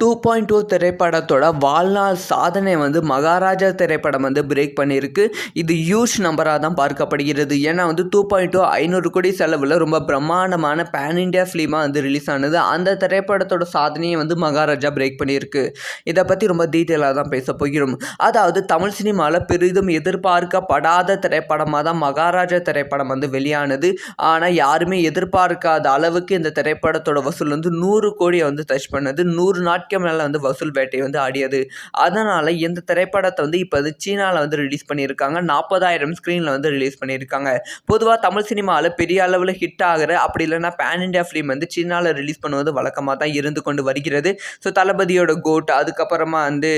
Two point two திரைப்படத்தோட வாழ்நாள் சாதனை வந்து மகாராஜா திரைப்படம் வந்து பிரேக் பண்ணியிருக்கு. இது ஹியூஜ் நம்பராக தான் பார்க்கப்படுகிறது. ஏன்னா வந்து டூ பாயிண்ட் டூ ஐநூறு கோடி செலவில் ரொம்ப பிரம்மாண்டமான பேன் இண்டியா ஃபிலிமாக வந்து ரிலீஸ் ஆனது. அந்த திரைப்படத்தோட சாதனையை வந்து மகாராஜா பிரேக் பண்ணியிருக்கு. இதை பற்றி ரொம்ப டீட்டெயிலாக தான் பேச போகிறோம். அதாவது தமிழ் சினிமாவில் பெரிதும் எதிர்பார்க்கப்படாத திரைப்படமாக தான் மகாராஜா திரைப்படம் வந்து வெளியானது. ஆனால் யாருமே எதிர்பார்க்காத அளவுக்கு இந்த திரைப்படத்தோட வசூல் வந்து நூறு கோடியை வந்து டச் பண்ணது. நூறு நாட் நாட்கள் மேலே வந்து வசூல் வேட்டை வந்து ஆடியது. அதனால் இந்த திரைப்படத்தை வந்து இப்போ வந்து சீனாவில் வந்து ரிலீஸ் பண்ணியிருக்காங்க. நாற்பதாயிரம் ஸ்க்ரீனில் வந்து ரிலீஸ் பண்ணியிருக்காங்க. பொதுவாக தமிழ் சினிமாவில் பெரிய அளவில் ஹிட் ஆகிற அப்படி இல்லைன்னா பேன் இண்டியா ஃபிலிம் வந்து சீனாவில் ரிலீஸ் பண்ணுவது வழக்கமாக தான் இருந்து கொண்டு வருகிறது. ஸோ தளபதியோட கோட் அதுக்கப்புறமா வந்து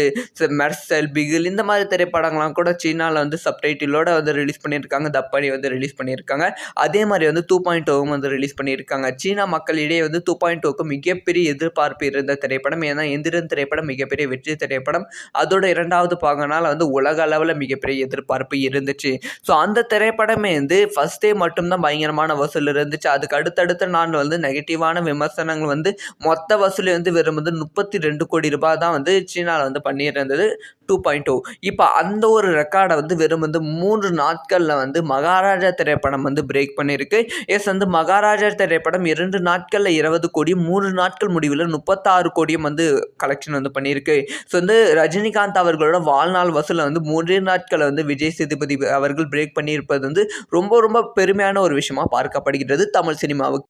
மெர்சல் பிகில் இந்த மாதிரி திரைப்படங்கள்லாம் கூட சீனாவில் வந்து சப்டைட்டிலோட வந்து ரிலீஸ் பண்ணியிருக்காங்க. தப்படி வந்து ரிலீஸ் பண்ணியிருக்காங்க. அதே மாதிரி வந்து டூ பாயிண்ட் டூவும் வந்து ரிலீஸ் பண்ணியிருக்காங்க. சீனா மக்களிடையே வந்து டூ பாயிண்ட் டூக்கு மிகப்பெரிய எதிர்பார்ப்பு இருந்த திரைப்படம் ஏன்னா எந்திரன் திரைப்படம் மிகப்பெரிய வெற்றி திரைப்படம். அதோட இரண்டாவது பாகனால் வந்து உலக அளவில் மிகப்பெரிய எதிர்பார்ப்பு இருந்துச்சு. ஸோ அந்த திரைப்படமே வந்து ஃபஸ்ட் டே மட்டும்தான் பயங்கரமான வசூல் இருந்துச்சு. அதுக்கு அடுத்தடுத்த நாள் வந்து நெகட்டிவான விமர்சனங்கள் வந்து மொத்த வசூல் வந்து வெறும் வந்து முப்பத்தி ரெண்டு கோடி ரூபாய் தான் வந்து சீனாவில் வந்து பண்ணியிருந்தது. டூ பாயிண்ட் டூ இப்போ அந்த ஒரு ரெக்கார்டை வந்து வெறும் வந்து மூன்று நாட்களில் வந்து மகாராஜா திரைப்படம் வந்து பிரேக் பண்ணியிருக்கு எஸ் வந்து மகாராஜா திரைப்படம் இரண்டு நாட்களில் இருபது கோடி மூன்று நாட்கள் முடிவில் முப்பத்தாறு கோடியும் வந்து கலெக்ஷன் வந்து பண்ணியிருக்கு. ஸோ வந்து ரஜினிகாந்த் அவர்களோட வாழ்நாள் வசூலில் வந்து மூன்றே நாட்களில் வந்து விஜய் சேதுபதி அவர்கள் பிரேக் பண்ணியிருப்பது வந்து ரொம்ப ரொம்ப பெருமையான ஒரு விஷயமாக பார்க்கப்படுகிறது தமிழ் சினிமாவுக்கு.